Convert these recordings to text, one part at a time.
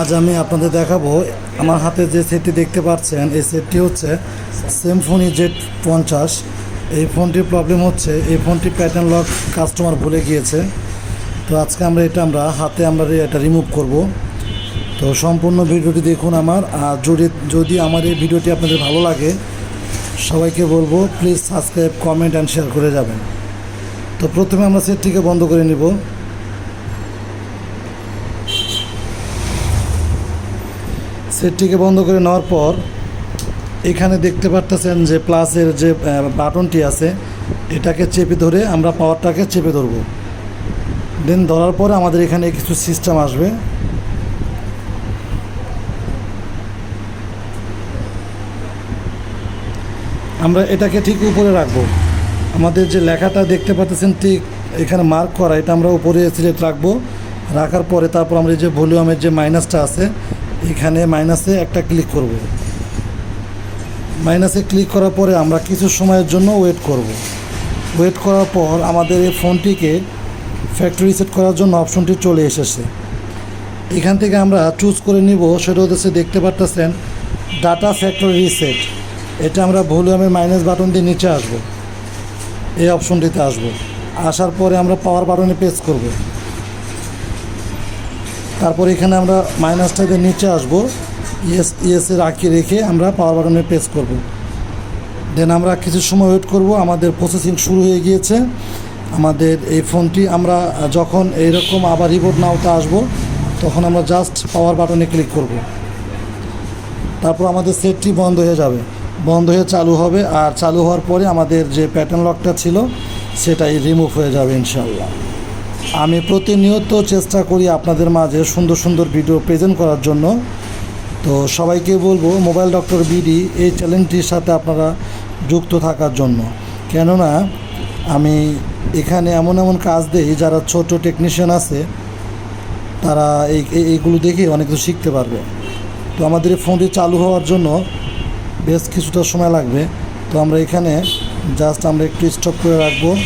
আজ আমি আপনাদের দেখাবো আমার হাতে যে সেটটি দেখতে পাচ্ছেন, এই সেটটি হচ্ছে সেমফোনি জেড পঞ্চাশ। এই ফোনটির প্রবলেম হচ্ছে, এই ফোনটি প্যাটার্ন লক কাস্টমার ভুলে গিয়েছে। তো আজকে আমরা এটা আমরা হাতে আমরা এটা রিমুভ করব। তো সম্পূর্ণ ভিডিওটি দেখুন আমার। আর যদি যদি আমার এই ভিডিওটি আপনাদের ভালো লাগে, সবাইকে বলব please subscribe comment and share করে যাবেন। তো প্রথমে আমরা সেটটিকে বন্ধ করে নিব। সেটটিকে বন্ধ করে নেওয়ার পর এখানে দেখতে পারতেছেন যে প্লাসের যে বাটনটি আছে, এটাকে চেপে ধরে আমরা পাওয়ারটাকে চেপে ধরবো। দেন ধরার পরে আমাদের এখানে কিছু সিস্টেম আসবে। আমরা এটাকে ঠিক উপরে রাখব। আমাদের যে লেখাটা দেখতে পাচ্ছেন ঠিক এখানে মার্ক করা, এটা আমরা উপরে সিলেক্ট রাখব। রাখার পরে তারপর আমরা যে ভলিউমের যে মাইনাসটা আছে এখানে মাইনাসে একটা ক্লিক করব। মাইনাসে ক্লিক করার পরে আমরা কিছু সময়ের জন্য ওয়েট করব। ওয়েট করার পর আমাদের এই ফোনটিকে ফ্যাক্টরি সেট করার জন্য অপশনটি চলে এসেছে। এখান থেকে আমরা চুজ করে নিব, সেটা হচ্ছে দেখতে পারতেছেন ডাটা ফ্যাক্টরি রিসেট এটা আমরা ভলিউমের মাইনাস বাটন দিয়ে নিচে আসব। এই অপশনটিতে আসব। আসার পরে আমরা পাওয়ার বাটনে প্রেস করব। তারপর এখানে আমরা মাইনাসটা দিয়ে নিচে আসব। ইয়েস ইয়েসে রাখি রেখে আমরা পাওয়ার বাটনে প্রেস করব। দেন আমরা কিছু সময় ওয়েট করব। আমাদের প্রসেসিং শুরু হয়ে গিয়েছে। আমাদের এই ফোনটি আমরা যখন এইরকম আবার রিপোর্ট নাওতে আসব, তখন আমরা জাস্ট পাওয়ার বাটনে ক্লিক করব। তারপর আমাদের সেটটি বন্ধ হয়ে যাবে। বন্ধ হয়ে চালু হবে। আর চালু হওয়ার পরে আমাদের যে প্যাটার্ন লকটা ছিল, সেটাই রিমুভ হয়ে যাবে ইনশাল্লাহ আমি প্রতিনিয়ত চেষ্টা করি আপনাদের মাঝে সুন্দর সুন্দর ভিডিও প্রেজেন্ট করার জন্য। তো সবাইকে বলব, মোবাইল ডক্টর বিডি এই চ্যানেলটির সাথে আপনারা যুক্ত থাকার জন্য। কেননা, আমি এখানে এমন এমন কাজ দেই, যারা ছোট টেকনিশিয়ান আছে, তারা এই, এই- এইগুলো দেখে অনেক কিছু শিখতে পারবে। তো আমাদের এই ফোনটি চালু হওয়ার জন্য বেশ কিছুটা সময় লাগবে। তো আমরা এখানে জাস্ট আমরা একটু স্টপ করে রাখব।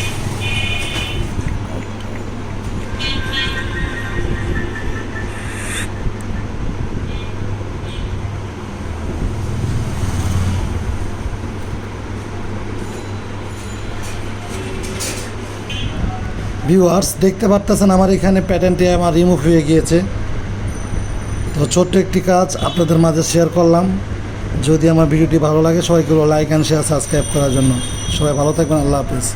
ভিউয়ার্স দেখতে পারতেছেন আমার এখানে প্যাটার্নটি আমার রিমুভ হয়ে গিয়েছে। তো ছোট্ট একটি কাজ আপনাদের মাঝে শেয়ার করলাম। যদি আমার ভিডিওটি ভালো লাগে, সবাইকে লাইক অ্যান্ড শেয়ার সাবস্ক্রাইব করার জন্য। সবাই ভালো থাকবেন, আল্লাহ হাফিজ।